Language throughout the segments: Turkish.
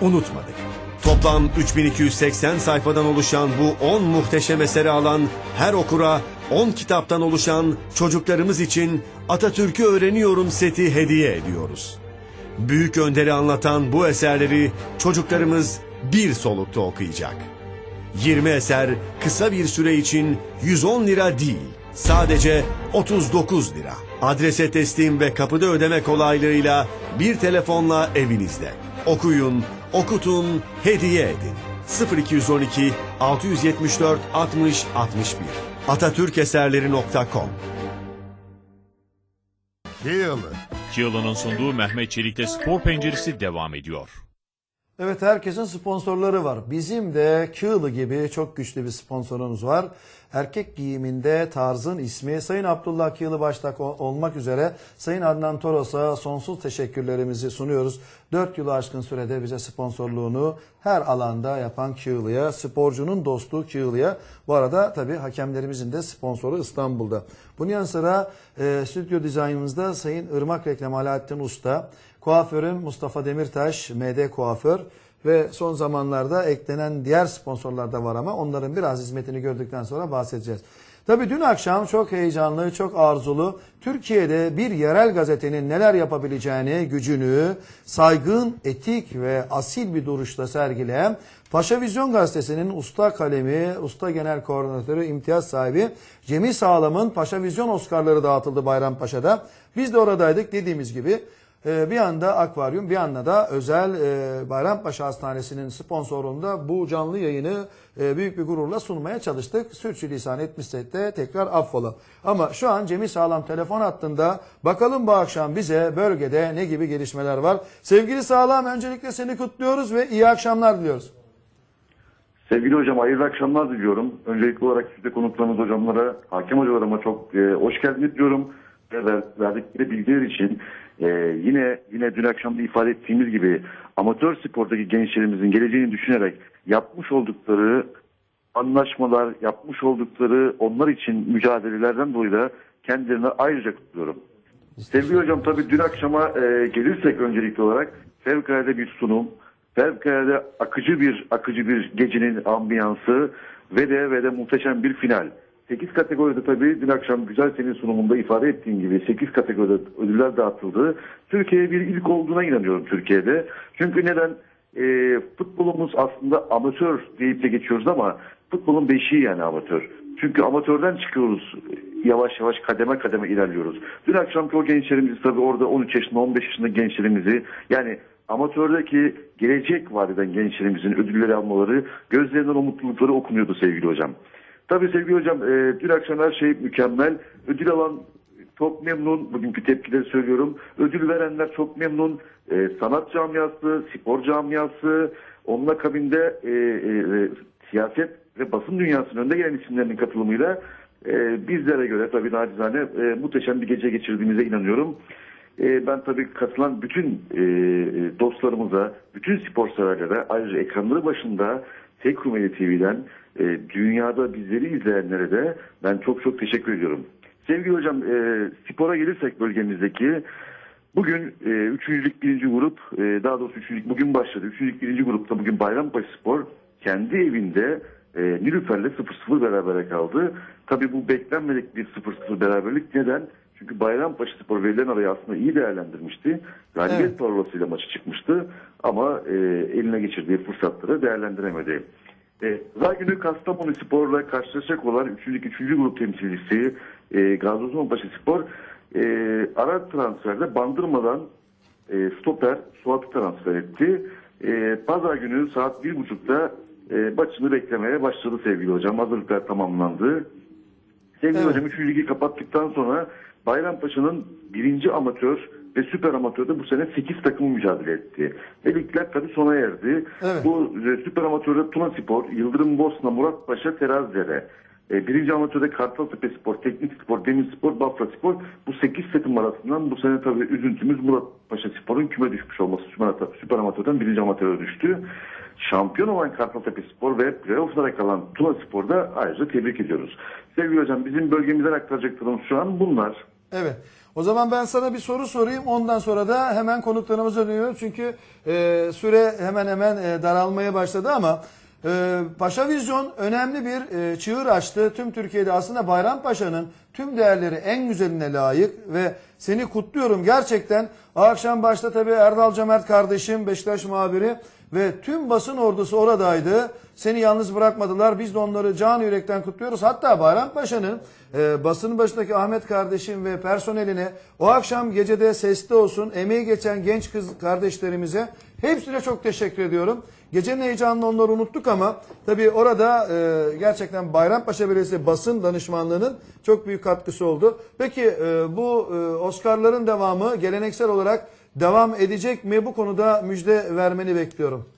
unutmadık. Toplam 3280 sayfadan oluşan bu 10 muhteşem eseri alan her okura 10 kitaptan oluşan çocuklarımız için Atatürk'ü öğreniyorum seti hediye ediyoruz. Büyük önderi anlatan bu eserleri çocuklarımız bir solukta okuyacak. 20 eser kısa bir süre için 110 lira değil, sadece 39 lira. Adrese teslim ve kapıda ödeme kolaylığıyla bir telefonla evinizde. Okuyun, okutun, hediye edin. 0212 674 60 61 atatürkeserleri.com Yıl. Çığlı'nın sunduğu Mehmet Çelik'te spor penceresi devam ediyor. Evet herkesin sponsorları var. Bizim de Kığlı gibi çok güçlü bir sponsorumuz var. Erkek giyiminde tarzın ismi Sayın Abdullah Kığlı başta olmak üzere Sayın Adnan Toros'a sonsuz teşekkürlerimizi sunuyoruz. 4 yılı aşkın sürede bize sponsorluğunu her alanda yapan Kığlı'ya, sporcunun dostu Kığlı'ya. Bu arada tabii hakemlerimizin de sponsoru İstanbul'da. Bunun yanı sıra e, stüdyo dizaynımızda Sayın Irmak Reklam Alaaddin Usta, Kuaförüm Mustafa Demirtaş, MD Kuaför ve son zamanlarda eklenen diğer sponsorlar da var ama onların biraz hizmetini gördükten sonra bahsedeceğiz. Tabii dün akşam çok heyecanlı, çok arzulu, Türkiye'de bir yerel gazetenin neler yapabileceğini, gücünü, saygın, etik ve asil bir duruşla sergileyen Paşa Vizyon Gazetesi'nin usta kalemi, usta genel koordinatörü, imtiyaz sahibi Cemil Sağlam'ın Paşa Vizyon Oscar'ları dağıtıldı Bayrampaşa'da. Biz de oradaydık dediğimiz gibi. Ee, bir anda akvaryum bir anda da özel e, Bayrampaşa Hastanesi'nin sponsorluğunda bu canlı yayını e, büyük bir gururla sunmaya çalıştık. Sürçülisan etmişsek de tekrar affola. Ama şu an Cemil Sağlam telefon hattında. Bakalım bu akşam bize bölgede ne gibi gelişmeler var. Sevgili Sağlam öncelikle seni kutluyoruz ve iyi akşamlar diliyoruz. Sevgili hocam hayırlı akşamlar diliyorum. Öncelikli olarak siz de konuklarımız hocamlara, hakem hocalarıma çok e, hoş geldiniz diyorum. Ve ver- verdikleri bilgiler için e, yine yine dün akşam da ifade ettiğimiz gibi amatör spordaki gençlerimizin geleceğini düşünerek yapmış oldukları anlaşmalar, yapmış oldukları onlar için mücadelelerden dolayı da kendilerine ayrıca kutluyorum. Sevgili hocam tabii dün akşama e, gelirsek öncelikli olarak fevkalade bir sunum, fevkalade akıcı bir akıcı bir gecenin ambiyansı ve de ve de muhteşem bir final. 8 kategoride tabii dün akşam güzel senin sunumunda ifade ettiğin gibi 8 kategoride ödüller dağıtıldı. Türkiye'ye bir ilk olduğuna inanıyorum Türkiye'de. Çünkü neden? E, futbolumuz aslında amatör deyip de geçiyoruz ama futbolun beşiği yani amatör. Çünkü amatörden çıkıyoruz. Yavaş yavaş kademe kademe ilerliyoruz. Dün akşamki o gençlerimizi tabii orada 13 yaşında 15 yaşında gençlerimizi yani amatördeki gelecek vadeden gençlerimizin ödülleri almaları gözlerinden o mutlulukları okunuyordu sevgili hocam. Tabii sevgili hocam e, dün akşam her şey mükemmel. Ödül alan çok memnun. Bugünkü tepkileri söylüyorum. Ödül verenler çok memnun. E, sanat camiası, spor camiası, onun akabinde e, e, siyaset ve basın dünyasının önde gelen isimlerinin katılımıyla e, bizlere göre tabii nacizane e, muhteşem bir gece geçirdiğimize inanıyorum. E, ben tabii katılan bütün e, e, dostlarımıza, bütün spor severlere ayrıca ekranları başında Tek TV'den e, dünyada bizleri izleyenlere de ben çok çok teşekkür ediyorum. Sevgili hocam e, spora gelirsek bölgemizdeki bugün e, üçüncülük birinci grup e, daha doğrusu üçüncülük bugün başladı. Üçüncülük birinci grupta bugün Bayrampaşa Spor kendi evinde e, Nilüfer'le 0-0 berabere kaldı. Tabii bu beklenmedik bir 0-0 beraberlik. Neden? Çünkü Bayrampaşa Spor verilen arayı aslında iyi değerlendirmişti. Galibiyet Evet. parolasıyla maçı çıkmıştı. Ama e, eline geçirdiği fırsatları değerlendiremedi. E, Pazar günü Kastamonu Spor'la karşılaşacak olan 3. 3. grup temsilcisi e, Gazi Spor e, ara transferde bandırmadan e, stoper Suat'ı transfer etti. E, Pazar günü saat 1.30'da e, maçını beklemeye başladı sevgili hocam. Hazırlıklar tamamlandı. Sevgili Evet. hocam 3. ligi kapattıktan sonra Bayrampaşa'nın birinci amatör ve süper amatörde bu sene 8 takımı mücadele etti. Ve ligler tabii sona erdi. Evet. Bu e, süper amatörde Tuna Spor, Yıldırım Bosna, Murat Paşa, Terazidere. E, birinci amatörde Kartaltepe Spor, Teknik Spor, Demir Spor, Bafra Spor. Bu 8 takım arasından bu sene tabii üzüntümüz Murat Paşa Spor'un küme düşmüş olması. Süper, süper amatörden birinci amatöre düştü. Şampiyon olan Kartaltepe Spor ve playoff'lara kalan Tuna Spor'da ayrıca tebrik ediyoruz. Sevgili hocam bizim bölgemizden aktaracaklarımız şu an bunlar. Evet. O zaman ben sana bir soru sorayım. Ondan sonra da hemen konuklarımıza dönüyoruz. Çünkü e, süre hemen hemen e, daralmaya başladı ama e, Paşa Vizyon önemli bir e, çığır açtı. Tüm Türkiye'de aslında Bayrampaşa'nın tüm değerleri en güzeline layık ve seni kutluyorum gerçekten. Akşam başta tabii Erdal Cömert kardeşim Beşiktaş muhabiri ve tüm basın ordusu oradaydı. Seni yalnız bırakmadılar. Biz de onları can yürekten kutluyoruz. Hatta Bayrampaşa'nın e, basının başındaki Ahmet kardeşim ve personeline o akşam gecede sesli olsun emeği geçen genç kız kardeşlerimize hepsine çok teşekkür ediyorum. Gecenin heyecanını onları unuttuk ama tabii orada e, gerçekten Bayrampaşa Belediyesi basın danışmanlığının çok büyük katkısı oldu. Peki e, bu e, Oscar'ların devamı geleneksel olarak devam edecek mi? Bu konuda müjde vermeni bekliyorum.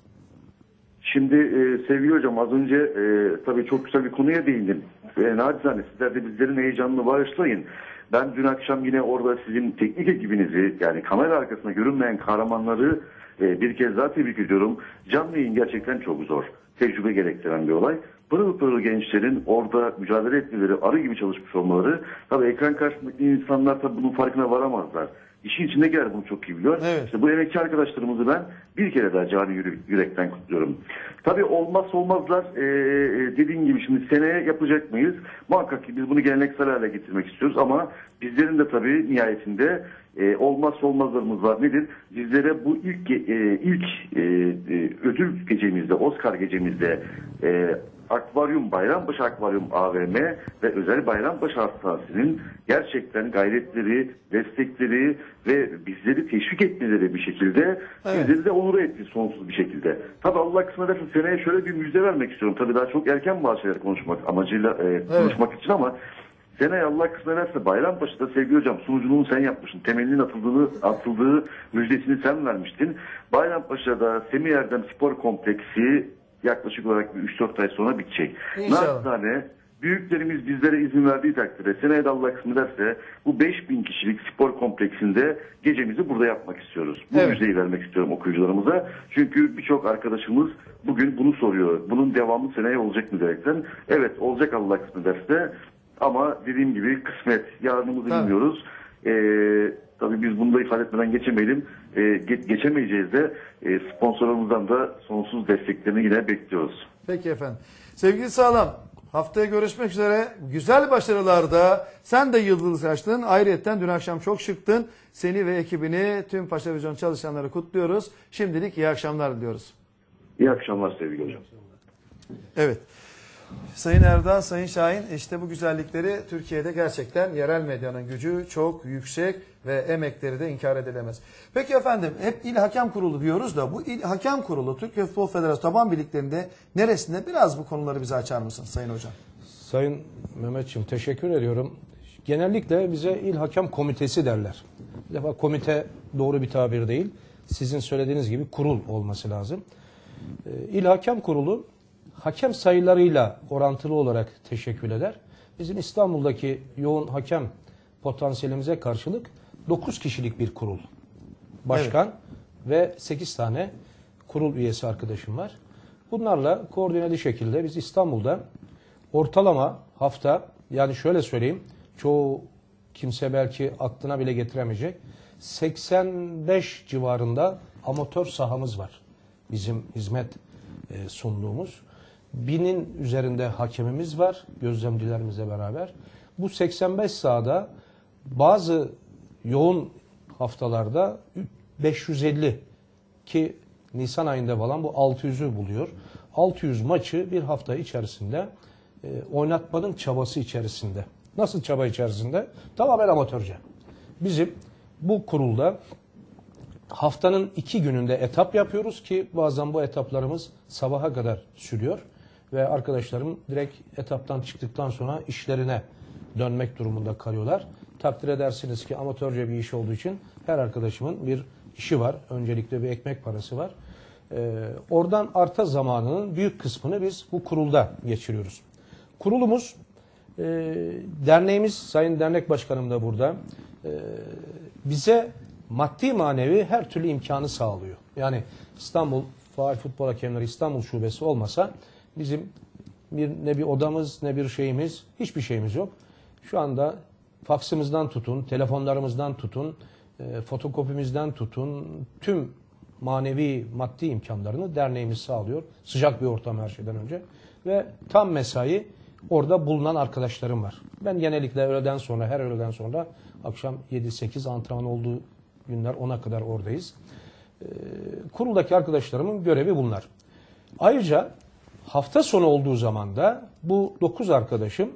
Şimdi e, sevgili hocam az önce e, tabii çok güzel bir konuya değindim. E, nacizane sizler de bizlerin heyecanını bağışlayın. Ben dün akşam yine orada sizin teknik ekibinizi yani kamera arkasında görünmeyen kahramanları e, bir kez daha tebrik ediyorum. Canlı yayın gerçekten çok zor. Tecrübe gerektiren bir olay. Pırıl pırıl gençlerin orada mücadele etmeleri, arı gibi çalışmış olmaları. Tabii ekran karşısındaki insanlar tabii bunun farkına varamazlar. İşin içinde girer bunu çok iyi biliyor. Evet. İşte bu emekçi arkadaşlarımızı ben bir kere daha cani yürekten kutluyorum. Tabii olmazsa olmazlar e, e, dediğim gibi şimdi seneye yapacak mıyız? Muhakkak ki biz bunu geleneksel hale getirmek istiyoruz ama bizlerin de tabii nihayetinde e, olmazsa olmazlarımız var. Nedir? Bizlere bu ilk e, ilk e, e, ödül gecemizde, Oscar gecemizde e, Akvaryum Bayrampaşa Akvaryum AVM ve özel Bayrampaşa Hastanesi'nin gerçekten gayretleri, destekleri ve bizleri teşvik etmeleri bir şekilde Evet. bizleri de onur etti sonsuz bir şekilde. Tabii Allah kısmet ederse seneye şöyle bir müjde vermek istiyorum. Tabii daha çok erken bazı şeyler konuşmak amacıyla e, konuşmak için ama seneye Allah kısmet ederse Bayrampaşa'da sevgili hocam sunuculuğunu sen yapmışsın. Temelinin atıldığını, atıldığı müjdesini sen vermiştin. Bayrampaşa'da Semih Erdem Spor Kompleksi yaklaşık olarak bir 3-4 ay sonra bitecek. İnşallah. Naçizane büyüklerimiz bizlere izin verdiği takdirde seneye de Allah kısmet ederse bu 5000 kişilik spor kompleksinde gecemizi burada yapmak istiyoruz. Bu Evet. müjdeyi vermek istiyorum okuyucularımıza. Çünkü birçok arkadaşımız bugün bunu soruyor. Bunun devamı seneye olacak mı diyerekten. Evet olacak Allah kısmet ederse ama dediğim gibi kısmet yarınımızı Tabii. bilmiyoruz. Ee, tabii biz bunu da ifade etmeden geçemeyelim. Ee, ge- geçemeyeceğiz de e, sponsorlarımızdan da sonsuz desteklerini yine bekliyoruz. Peki efendim. Sevgili Sağlam, haftaya görüşmek üzere. Güzel başarılarda sen de yıldız açtın. Ayrıca dün akşam çok şıktın. Seni ve ekibini tüm Paşa Vizyon çalışanları kutluyoruz. Şimdilik iyi akşamlar diliyoruz. İyi akşamlar sevgili hocam. Evet. Sayın Erdal, Sayın Şahin işte bu güzellikleri Türkiye'de gerçekten yerel medyanın gücü çok yüksek ve emekleri de inkar edilemez. Peki efendim hep İl Hakem Kurulu diyoruz da bu İl Hakem Kurulu Türkiye Futbol Federasyonu taban birliklerinde neresinde biraz bu konuları bize açar mısın Sayın Hocam? Sayın Mehmetçim teşekkür ediyorum. Genellikle bize il hakem komitesi derler. Bir defa komite doğru bir tabir değil. Sizin söylediğiniz gibi kurul olması lazım. Ee, İl hakem kurulu hakem sayılarıyla orantılı olarak teşekkül eder. Bizim İstanbul'daki yoğun hakem potansiyelimize karşılık 9 kişilik bir kurul. Başkan ve 8 tane kurul üyesi arkadaşım var. Bunlarla koordineli şekilde biz İstanbul'da ortalama hafta yani şöyle söyleyeyim çoğu kimse belki aklına bile getiremeyecek 85 civarında amatör sahamız var. Bizim hizmet e, sunduğumuz. Binin üzerinde hakemimiz var gözlemcilerimizle beraber. Bu 85 sahada bazı yoğun haftalarda 550 ki Nisan ayında falan bu 600'ü buluyor. 600 maçı bir hafta içerisinde e, oynatmanın çabası içerisinde. Nasıl çaba içerisinde? Tamamen amatörce. Bizim bu kurulda haftanın iki gününde etap yapıyoruz ki bazen bu etaplarımız sabaha kadar sürüyor. Ve arkadaşlarım direkt etaptan çıktıktan sonra işlerine dönmek durumunda kalıyorlar. Takdir edersiniz ki amatörce bir iş olduğu için her arkadaşımın bir işi var. Öncelikle bir ekmek parası var. Ee, oradan arta zamanının büyük kısmını biz bu kurulda geçiriyoruz. Kurulumuz, e, derneğimiz, Sayın Dernek Başkanım da burada, e, bize maddi manevi her türlü imkanı sağlıyor. Yani İstanbul Faal Futbol Hakemleri İstanbul Şubesi olmasa bizim bir, ne bir odamız ne bir şeyimiz hiçbir şeyimiz yok. Şu anda faksımızdan tutun, telefonlarımızdan tutun, e, fotokopimizden tutun, tüm manevi maddi imkanlarını derneğimiz sağlıyor. Sıcak bir ortam her şeyden önce. Ve tam mesai orada bulunan arkadaşlarım var. Ben genellikle öğleden sonra, her öğleden sonra akşam 7-8 antrenman olduğu günler 10'a kadar oradayız. Ee, kuruldaki arkadaşlarımın görevi bunlar. Ayrıca hafta sonu olduğu zaman da bu 9 arkadaşım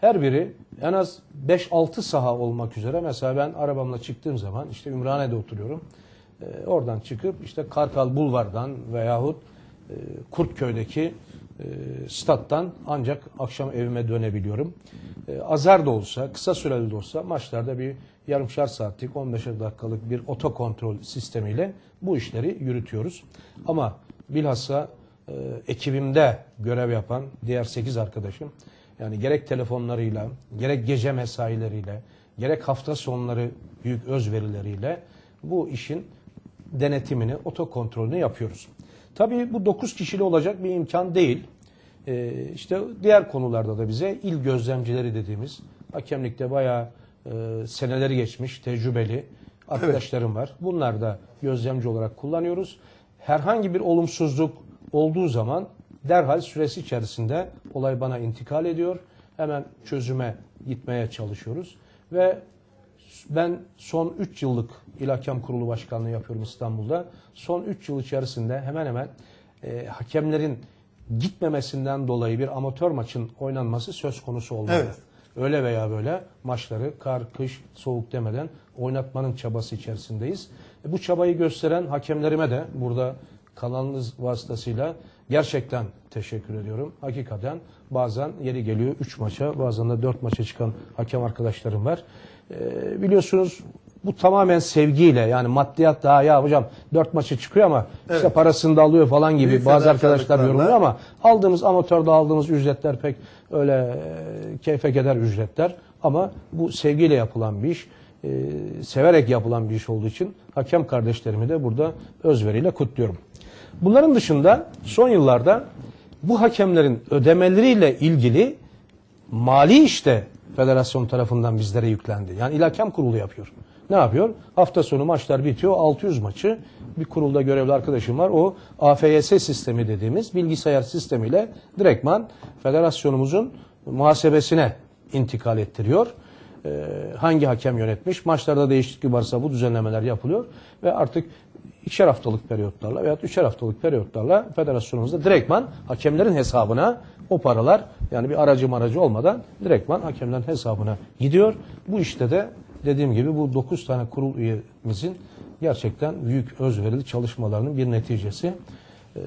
her biri en az 5-6 saha olmak üzere mesela ben arabamla çıktığım zaman işte Ümraniye'de oturuyorum. Ee, oradan çıkıp işte Kartal Bulvar'dan veyahut e, Kurtköy'deki e, stat'tan ancak akşam evime dönebiliyorum. E, azar da olsa, kısa süreli de olsa maçlarda bir yarımşar saatlik, 15 dakikalık bir otokontrol sistemiyle bu işleri yürütüyoruz. Ama bilhassa e, ekibimde görev yapan diğer 8 arkadaşım yani gerek telefonlarıyla, gerek gece mesaileriyle, gerek hafta sonları büyük özverileriyle bu işin denetimini, otokontrolünü yapıyoruz. Tabii bu 9 kişili olacak bir imkan değil. Ee, işte diğer konularda da bize il gözlemcileri dediğimiz hakemlikte bayağı e, seneleri geçmiş tecrübeli arkadaşlarım var. Bunlar da gözlemci olarak kullanıyoruz. Herhangi bir olumsuzluk olduğu zaman derhal süresi içerisinde olay bana intikal ediyor. Hemen çözüme gitmeye çalışıyoruz ve ben son 3 yıllık İl Hakem Kurulu Başkanlığı yapıyorum İstanbul'da. Son 3 yıl içerisinde hemen hemen e, hakemlerin gitmemesinden dolayı bir amatör maçın oynanması söz konusu olmadı. Evet. Öyle veya böyle maçları kar, kış, soğuk demeden oynatmanın çabası içerisindeyiz. E, bu çabayı gösteren hakemlerime de burada kanalınız vasıtasıyla gerçekten teşekkür ediyorum. Hakikaten bazen yeri geliyor 3 maça bazen de 4 maça çıkan hakem arkadaşlarım var. Ee, biliyorsunuz bu tamamen sevgiyle yani maddiyat daha ya hocam 4 maça çıkıyor ama işte parasını da alıyor falan gibi Büyük bazı arkadaşlar yorumluyor ama aldığımız amatörde aldığımız ücretler pek öyle e, keyfe keder ücretler ama bu sevgiyle yapılan bir iş. e, severek yapılan bir iş olduğu için hakem kardeşlerimi de burada özveriyle kutluyorum. Bunların dışında son yıllarda bu hakemlerin ödemeleriyle ilgili mali işte federasyon tarafından bizlere yüklendi. Yani İl Hakem Kurulu yapıyor. Ne yapıyor? Hafta sonu maçlar bitiyor. 600 maçı bir kurulda görevli arkadaşım var. O AFYS sistemi dediğimiz bilgisayar sistemiyle direktman federasyonumuzun muhasebesine intikal ettiriyor. Ee, hangi hakem yönetmiş? Maçlarda değişiklik varsa bu düzenlemeler yapılıyor ve artık ikişer haftalık periyotlarla veya üçer haftalık periyotlarla federasyonumuzda direktman hakemlerin hesabına o paralar yani bir aracı maracı olmadan direktman hakemlerin hesabına gidiyor. Bu işte de dediğim gibi bu 9 tane kurul üyemizin gerçekten büyük özverili çalışmalarının bir neticesi. Ee,